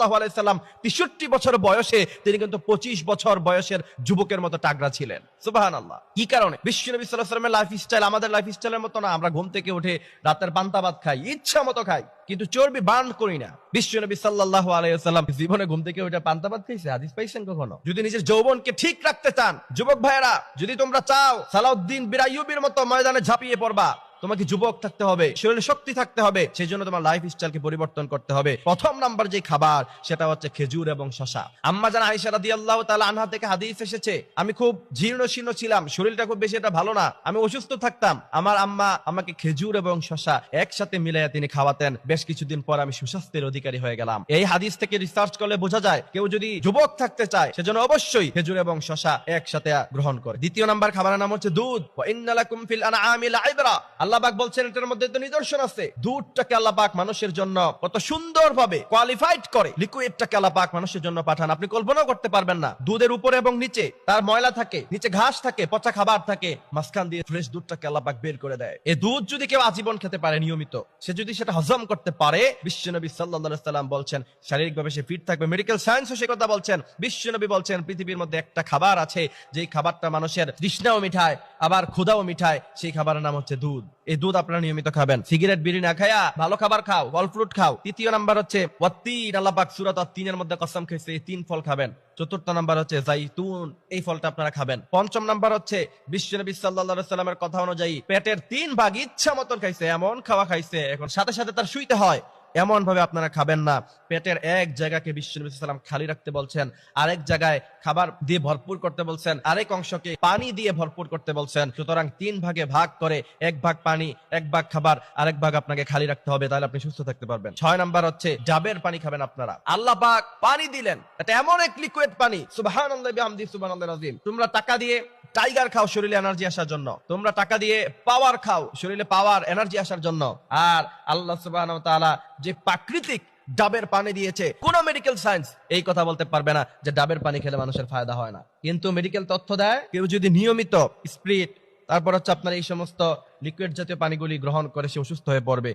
সাল্লাহ আলাইসাল্লাম তেষট্টি বছর বয়সে তিনি কিন্তু পঁচিশ বছর বয়সের যুবকের মতো টাগরা ছিলেন। সুবাহান আল্লাহ কি কারণে? বিশ্ব নবী সাল্লাহ সাল্লামের লাইফ স্টাইল আমাদের লাইফ স্টাইলের মতো না, আমরা ঘুম থেকে উঠে রাতের পান্তা ভাত খাই, ইচ্ছা মতো খাই, কিন্তু চর্বি বার্ন করি না। বিশ্ব নবী সাল্লাহ আলাইসাল্লাম জীবনে ঘুম থেকে উঠে পান্তা ভাত খাইছে, হাদিস পাইছেন কখনো? যদি নিজের যৌবনকে ঠিক রাখতে চান, যুবক ভাইয়েরা, যদি তোমরা চাও সালাউদ্দিন বিরাইয়ুবির মতো ময়দানে ঝাঁপিয়ে পড়বা তোমাকে যুবক থাকতে হবে, শরীরে শক্তি থাকতে হবে সেই জন্য তোমার লাইফ স্টাইলকে পরিবর্তন করতে হবে। প্রথম নাম্বার যে খাবার, সেটা হচ্ছে খেজুর এবং শশা আম্মা জান আয়েশা রাদিয়াল্লাহু তাআলা আনহা থেকে হাদিস এসেছে, আমি খুব জীর্ণ শীর্ণ ছিলাম, শরীরটা খুব বেশি এটা ভালো না, আমি অসুস্থ থাকতাম। আমার আম্মা আমাকে খেজুর এবং শশা একসাথে মিলাইয়া তিনি খাওয়াতেন, বেশ কিছুদিন পর আমি সুস্বাস্থ্যের অধিকারী হয়ে গেলাম। এই হাদিস থেকে রিসার্চ করলে বোঝা যায়, কেউ যদি যুবক থাকতে চায়, সেজন্য অবশ্যই খেজুর এবং শশা একসাথে গ্রহণ করে। দ্বিতীয় নাম্বার খাবারের নাম হচ্ছে দুধ। ওয়া ইন্না ফিল আনআমি লাইবরা। আল্লাহ পাক বলছেন, এটার মধ্যে তো নিদর্শন আছে। দুধটাকে আল্লাহ পাক মানুষের জন্য কত সুন্দর ভাবে কোয়ালিফাইড করে। লিকুইডটাকে আল্লাহ পাক মানুষের জন্য পাঠান। আপনি কল্পনাও করতে পারবেন না। দুধের উপরে এবং নিচে তার ময়লা থাকে, নিচে ঘাস থাকে, পচা খাবার থাকে, মাঝখান দিয়ে ফ্রেশ দুধটাকে আল্লাহ পাক বের করে দেয়। এই দুধ যদি কেউ আজীবন খেতে পারে নিয়মিত, সে যদি সেটা হজম করতে পারে, বিশ্বনবী সাল্লাল্লাহু সাল্লাম বলছেন, শারীরিকভাবে সে ফিট থাকবে মেডিকেল সায়েন্সও সে কথা বলছেন। বিশ্বনবী বলছেন, পৃথিবীর মধ্যে একটা খাবার আছে, যেই খাবারটা মানুষের তৃষ্ণাও মিঠায়, আবার ক্ষুধাও মিঠায়, সেই খাবারের নাম হচ্ছে দুধ। এই দুধ আপনারা নিয়মিত খাবেন। সিগারেট, বিড়ি না খায়া ভালো খাবার খাও ফল ফ্রুট খাও। তৃতীয় নাম্বার হচ্ছে তিনের মধ্যে কসম খেয়েছে, এই তিন ফল খাবেন। চতুর্থ নাম্বার হচ্ছে জাইতুন, এই ফলটা আপনারা খাবেন। পঞ্চম নাম্বার হচ্ছে বিশ্ব নবী সাল্লাহামের কথা অনুযায়ী পেটের তিন ভাগ ইচ্ছা মতন খাইছে, এমন খাওয়া খাইছে। এখন সাথে সাথে তার শুইতে হয়। এমন ভাবে আপনারা খাবেন না। পেটের এক জায়গাকে বিশ্বনবী সাল্লাম খালি রাখতে বলছেন, আরেক জায়গায় খাবার দিয়ে ভরপুর করতে বলছেন, আরেক অংশকে পানি দিয়ে ভরপুর করতে বলছেন। সুতরাং তিন ভাগে ভাগ করে এক ভাগ পানি, এক ভাগ খাবার, আরেক ভাগ আপনাকে খালি রাখতে হবে, তাহলে আপনি সুস্থ থাকতে পারবেন। ছয় নাম্বার হচ্ছে, ডাবের পানি খাবেন আপনারা। আল্লাহ পাক পানি দিলেন। এটা এমন এক লিকুইড পানি। বিহামদি সুবহানাল্লাহিল আযীম তোমরা টাকা দিয়ে টাইগার খাও শরীরে এনার্জি আসার জন্য। তোমরা টাকা দিয়ে পাওয়ার খাও শরীরে পাওয়ার এনার্জি আসার জন্য। আর আল্লাহ তাআলা যে প্রাকৃতিক ডাবের পানি দিয়েছে, কোন মেডিকেল সায়েন্স এই কথা বলতে পারবে না যে ডাবের পানি খেলে মানুষের ফায়দা হয় না। কিন্তু মেডিকেল তথ্য দেয়, কেউ যদি নিয়মিত স্প্রিট তারপর হচ্ছে আপনার এই সমস্ত লিকুইড জাতীয় পানিগুলি গ্রহণ করে সে অসুস্থ হয়ে পড়বে।